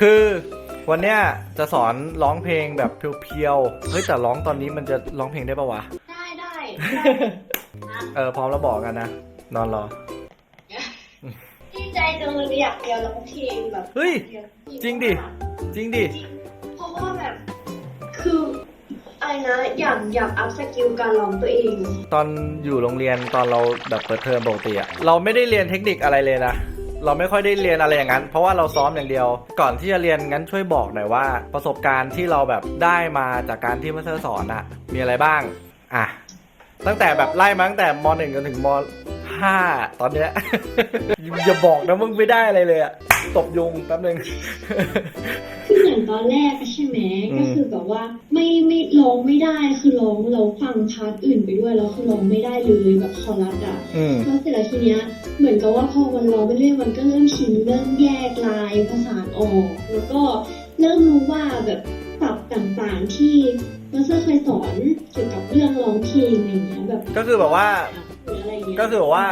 คือวันเนี้ยจะสอนร้องเพลงแบบเพียวๆ เฮ้ยแต่ร้องตอนนี้มันจะร้องเพลงได้ปะวะ ได้ได้เออพร้อมแล้วบอกกันนะ นอนรอดีใจจังเลยอยากเดียวร้องเพลงแบบเฮ้ย จริงดิ จริงดิจริงเพราะว่าแบบ คืออะไรนะอยากอยากอัพสกิลการร้องตัวเอง ตอนอยู่โรงเรียนตอนเราแบบเปิดเทอมปกติอะเราไม่ได้เรียนเทคนิคอะไรเลยนะ เราไม่ค่อยได้เรียนอะไรอย่างนั้น เพราะว่าเราซ้อมอย่างเดียว ก่อนที่จะเรียนงั้นช่วยบอกหน่อยว่า ประสบการณ์ที่เราแบบได้มาจากการที่มาสเตอร์สอนอะมีอะไรบ้าง อะตั้งแต่แบบไล่มาตั้งแต่มหนึ่งจนถึงม ห้าตอนเนี้ยอย่าบอกนะมึงไม่ได้อะไรเลยอะตบยุงแป๊บนึงคือเหมือนตอนแรกอะใช่ไหมอืมก็คือแบบว่าไม่ไม่ร้องไม่ได้คือร้องเราฟังพาร์ทอื่นไปด้วยแล้วคือร้องไม่ได้เลยแบบคอรัสอะอืมแล้วเสร็จแล้วทีเนี้ยเหมือนกับว่าพอมันร้องไปเรื่อยมันก็เริ่มชินเริ่มแยกลายภาษานออก แล้วก็เริ่มรู้ว่าแบบศัพท์ต่างๆที่มาสเตอร์เคยสอนเกี่ยวกับเรื่องร้องเพลงอะไรเงี้ยแบบก็คือแบบว่าห รืออะไรเงี้ยก็คือแบบว่า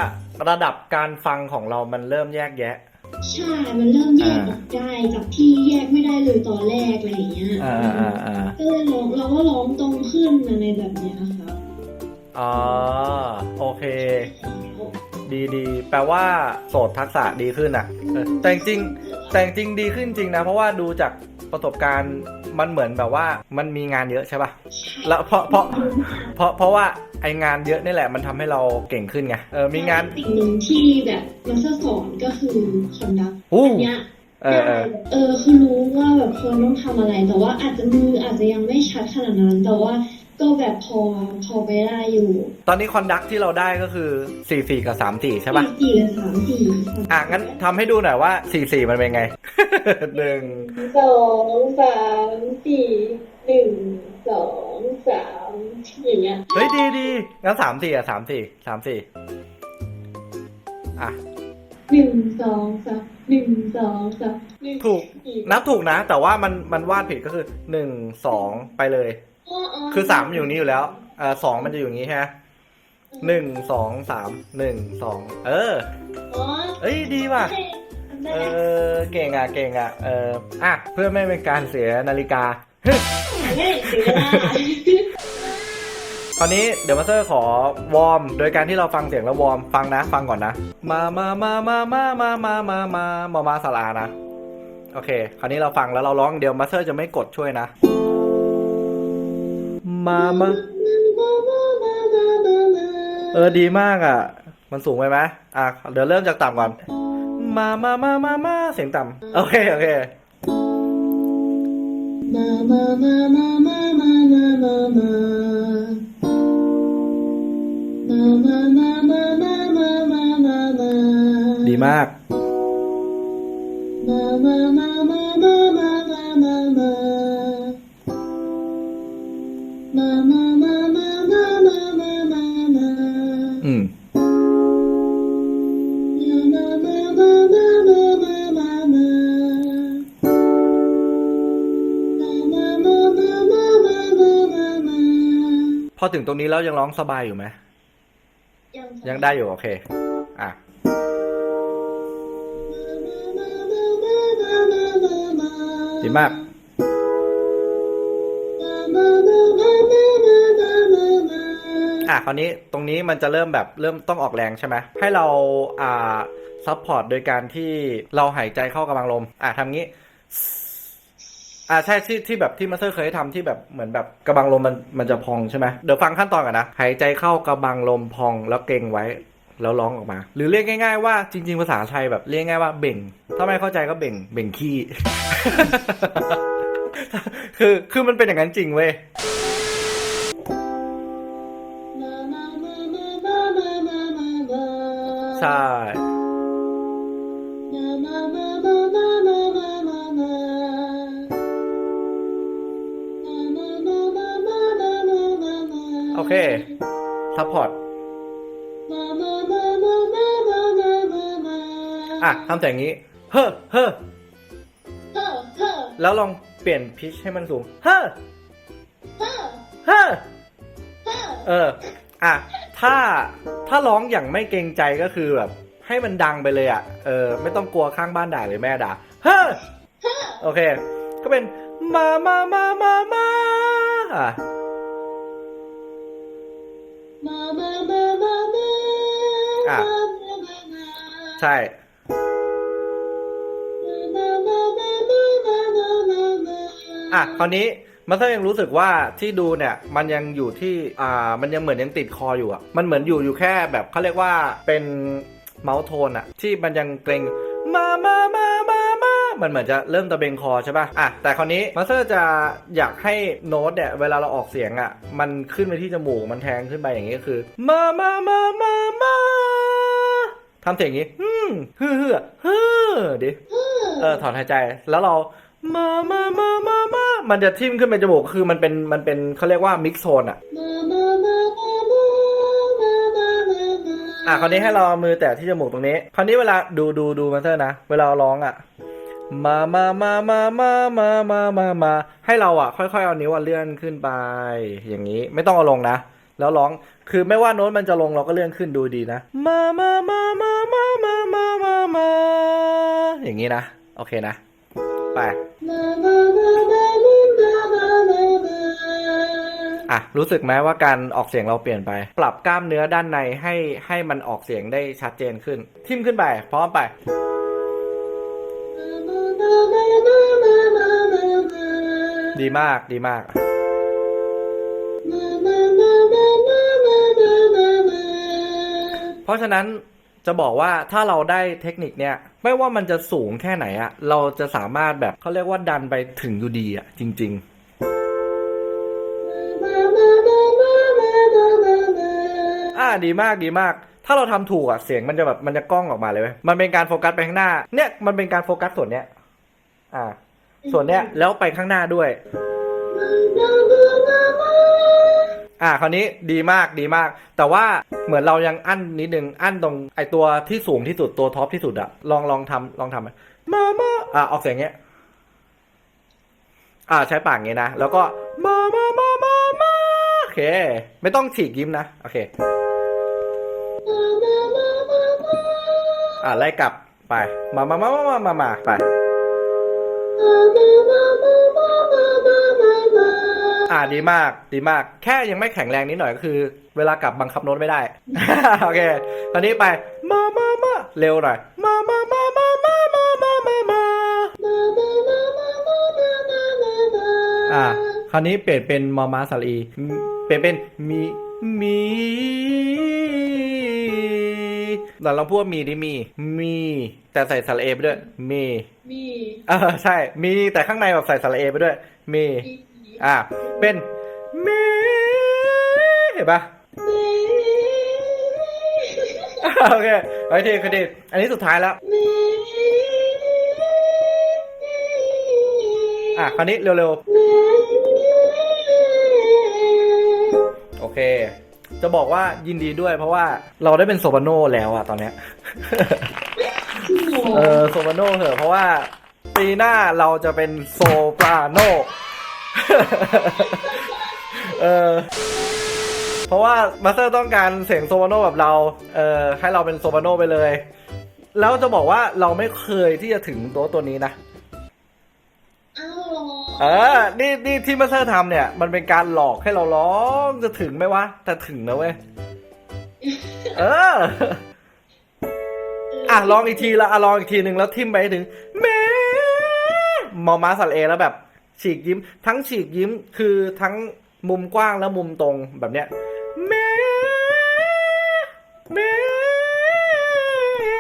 ระดับการฟังของเรามันเริ่มแยกแยะ ใช่ มันเริ่มแยกออกได้จากที่แยกไม่ได้เลยตอนแรกอะไรอย่างเงี้ยอ่าอ่าอ่าก็เลยร้องเราก็ร้องตรงขึ้นอะไรแบบเนี้ยค่ะอ๋อโอเค ดีดีแปลว่าโสดทักษะดีขึ้นอะเออแต่จริงๆแต่จริงๆดีขึ้นจริงนะ เพราะว่าดูจากประสบการณ์มันเหมือนแบบว่ามันมีงานเยอะใช่ป่ะแล้วเพราะเพราะเพราะเพราะว่า ไองานเยอะนี่แหละมันทำให้เราเก่งขึ้นไงเออมีงานสิ่งหนึ่งที่แบบมาสเตอร์สอนก็คือคอนดักอู้เนี้ยเออเออเออคือรู้ว่าแบบควรต้องทำอะไร แต่ว่าอาจจะมืออาจจะยังไม่ชัดขนาดนั้นแต่ว่าก็แบบพอพอไปได้อยู่ ตอนนี้คอนดักที่เราได้ก็คือ 4 4 กับ 3 4 ใช่ป่ะสี่กับสามสี่อะงั้นทำให้ดูหน่อยว่า 4 4 มันเป็นไง หนึ่งสองสามสี่หนึ่งสองสามอย่างเงี้ยเฮ้ยดีดีงั้นสามสี่อะสามสี่สามสี่อะหนึ่งสองสามหนึ่งสองสามหนึ่งถูกสี่นับถูกนะ แต่ว่ามันมันวาดผิดก็คือหนึ่งสองไปเลยอ๋อคือสามมันอยู่นี้อยู่แล้วเอ่อสองมันจะอยู่อย่างนี้ใช่ไหมหนึ่งสองสามหนึ่งสองเอออ๋อเอ้ยดีว่ะโอ เออเก่งอะเก่งอะเอออะเพื่อไม่เป็นการเสียนาฬิกาเสียเวลาตอนนี้เดี๋ยวมาสเตอร์ขอวอร์ม โดยการที่เราฟังเสียงแล้ววอร์มฟังนะ ฟังก่อนนะ มามามามามามามามามามามาสลานะ โอเค คราวนี้เราฟังแล้วเราร้องเดี๋ยวมาสเตอร์จะไม่กดช่วยนะ มามาเออดีมากอะ มันสูงไปไหมอะเดี๋ยวเริ่มจากต่ำก่อน มามามามามาเสียงต่ำโอเค โอเคมามามามามามามามามามามามามามามามามาดีมากมามามามามา อถึงตรงนี้แล้วยังร้องสบายอยู่ไหมยังได้อยู่โอเค อะดีมาก อะคราวนี้ตรงนี้มันจะเริ่มแบบเริ่มต้องออกแรงใช่ไหมให้เราอ่าซัพพอร์ตโดยการที่เราหายใจเข้ากำลังลม อะทำงี้ อ่าใช่ที่ที่แบบที่มาสเตอร์เคยทำที่แบบเหมือนแบบกระบังลมมันมันจะพองใช่ไหมเดี๋ยวฟังขั้นตอนก่อนนะหายใจเข้ากระบังลมพองแล้วเกรงไว้แล้วร้องออกมา หรือเรียกง่ายๆว่าจริง ๆ ภาษาไทยแบบเรียกง่ายว่าเบ่ง ถ้าไม่เข้าใจก็เบ่งเบ่งขี้ คือคือมันเป็นอย่างนั้นจริงเว้ยใช่ โอเคซัพพอร์ตอะทำแต่อย่างนี้ เฮ้อเฮ้อแล้วลองเปลี่ยนพิชให้มันสูง เฮ้อเฮ้อเออ อะ ถ้า ถ้าร้องอย่างไม่เกรงใจก็คือแบบ ให้มันดังไปเลยอะ เออ ไม่ต้องกลัวข้างบ้านด่าหรือแม่ด่า เฮ้อโอเค ก็เป็น มามามามามาอะมา่ะใช่ อะคราวนี้มันก็ยังรู้สึกว่าที่ดูเนี่ยมันยังอยู่ที่อ่ามันยังเหมือนยังติดคออยู่อะมันเหมือนอยู่อยู่แค่แบบเขาเรียกว่าเป็นเมาส์โทนอะ ที่มันยังเกรงมามา มันเหมือนจะเริ่มตะเบงคอใช่ป่ะอะแต่คราวนี้มาสเตอร์จะอยากให้โน้ตเนี่ยเวลาเราออกเสียงอะมันขึ้นไปที่จมูกมันแทงขึ้นไปอย่างนี้คือมามามามามาทำเสียงนี้ฮึ่มฮือเฮือดิเออถอนหายใจแล้วเรามามามามามามันจะทิ่มขึ้นไปจมูกคือมันเป็นมันเป็นเขาเรียกว่ามิกโซนอะอะคราวนี้ให้เรอามือแตะที่จมูกตรงนี้ คราวนี้เวลาดูดูดูมาเตอร์นะ เวลาร้องอะ มามามามามามามามามาให้เราอะ ค่อยๆเอานิ้วอะเลื่อนขึ้นไป อย่างนี้ไม่ต้องเอาลงนะ แล้วร้องคือไม่ว่าโน้ตมันจะลงเราก็เลื่อนขึ้นดูดีนะ มามามามามามามามามาอย่างนี้นะ โอเคนะ ไปมามามามามามามามามาอะรู้สึกไหมว่าการออกเสียงเราเปลี่ยนไป ปรับกล้ามเนื้อด้านในให้ให้มันออกเสียงได้ชัดเจนขึ้น ทิ่มขึ้นไปพร้อมไป ดีมากดีมาก เพราะฉะนั้นจะบอกว่าถ้าเราได้เทคนิคเนี่ยไม่ว่ามันจะสูงแค่ไหนอะเราจะสามารถแบบเขาเรียกว่าดันไปถึงอยู่ดีอะจริง ๆอ่าดีมากดีมาก ถ้าเราทำถูกอะเสียงมันจะแบบมันจะก้องออกมาเลยเว้ยมันเป็นการโฟกัสไปข้างหน้า เนี่ยมันเป็นการโฟกัสส่วนเนี้ย อ่า ส่วนเนี้ยแล้วไปข้างหน้าด้วย อ่าคราวนี้ดีมากดีมาก แต่ว่าเหมือนเรายังอั้นนิดนึงอั้นตรงไอตัวที่สูงที่สุดตัวท็อปที่สุดอะลองลองทำลองทำมามาอ่าออกเสียงเงี้ย อ่าใช้ปากงี้นะ แล้วก็มามามามามาโอเค ไม่ต้องฉีกยิ้มนะ โอเค อ่าไล่กลับไป มามามามามามามาไป อ่าดีมากดีมาก แค่ยังไม่แข็งแรงนิดหน่อยก็คือ เวลากลับบังคับโน้ตไม่ได้ โอเค ตอนนี้ไปมามามาเร็วหน่อยมามามามามามามามามาอ่าคราวนี้เปลี่ยนเป็นมอมาสลีเปลี่ยนเป็นมีมี เราลองพูดว่ามีดิมี มี แต่ใส่สระเอไปด้วย มี มีเออใช่ มีแต่ข้างในแบบใส่สระเอไปด้วย มีอ่าเป็นมีเห็นปะโอเคไว้ทีคือดีอันนี้สุดท้ายแล้ว อะ คราวนี้เร็วๆ โอเค จะบอกว่ายินดีด้วย เพราะว่าเราได้เป็นโซบาโนแล้วอะตอนเนี้ย เออโซบาโนเถอะเพราะว่าปีหน้าเราจะเป็นโซปราโน เออเพราะว่ามาสเตอร์ต้องการเสียงโซปราโนแบบเรา เออให้เราเป็นโซปราโนไปเลย แล้วจะบอกว่าเราไม่เคยที่จะถึงตัวตัวนี้นะอ้าว เออ นี่นี่ที่มาสเตอร์ทำเนี่ย มันเป็นการหลอกให้เราร้องจะถึงไหมวะ แต่ถึงนะเว้ย เออ อะลองอีกทีละอะลองอีกทีหนึ่งแล้วทิมไปให้ถึงแม่มอมาสัลเอแล้วแบบ ฉีกยิ้ม ทั้งฉีกยิ้มคือทั้งมุมกว้างและมุมตรงแบบเนี้ยแม่แม่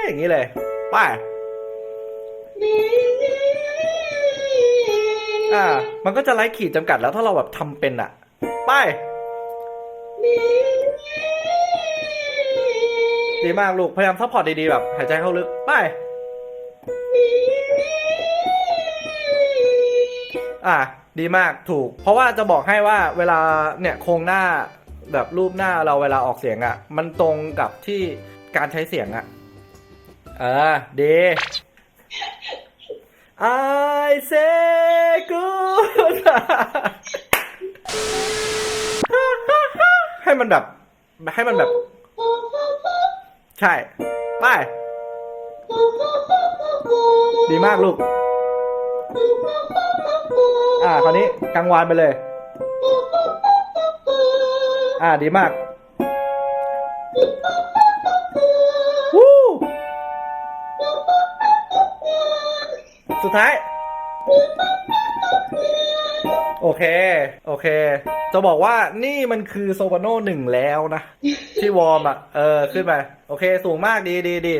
อย่างนี้เลย ไป้า อ่า มันก็จะไล่ขีดจำกัดแล้วถ้าเราแบบทำเป็นอะไป ดีมากลูก พยายามซัพพอร์ตดีๆแบบ หายใจเข้าลึก ไป อะ ดีมากถูก เพราะว่าจะบอกให้ว่าเวลาเนี่ยโครงหน้าแบบรูปหน้าเราเวลาออกเสียงอะ่ะ มันตรงกับที่การใช้เสียงอะ่ะ เออดี I say good ให้มันแบบ ให้มันแบบ ใช่ ไป ดีมากลูก อ่า คราวนี้กลางวานไปเลย อ่า ดีมาก สุดท้าย โอเค โอเค จะบอกว่านี่มันคือโซบาโนหนึ่งแล้วนะ ที่วอร์มอะ เออ ขึ้นไป โอเค สูงมากดีดีดี